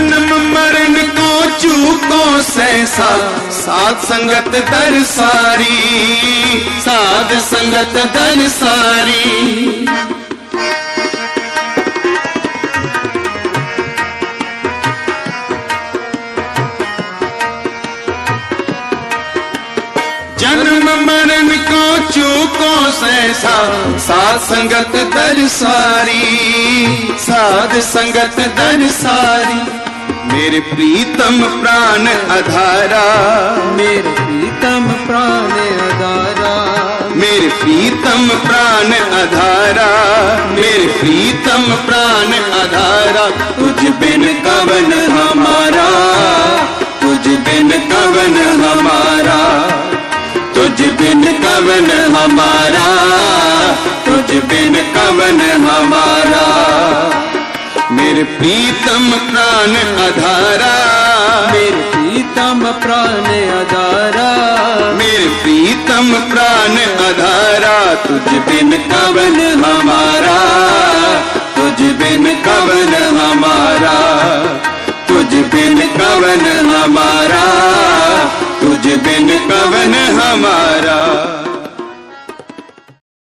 जन्म मरण को चूको सहसा सात संगत दर सारी, साध संगत दर सारी। जन्म मरण को चूको सहसा साध संगत दर सारी, साध संगत दर सारी। मेरे प्रीतम प्राण अधारा। मेरे प्रीतम प्राण अदारा मेरे प्रीतम प्राण अधारा। मेरे प्रीतम प्राण अधारा। तुझ बिन कवन हमारा। तुझ बिन कवन हमारा। तुझ बिन कवन हमारा। तुझ बिन कवन मेरे प्रीतम प्राण अधारा मेरे प्रीतम प्राण अधारा मेरे प्रीतम प्राण अधारा तुझ बिन कवन हमारा। तुझ बिन कवन हमारा। तुझ बिन कवन हमारा। तुझ बिन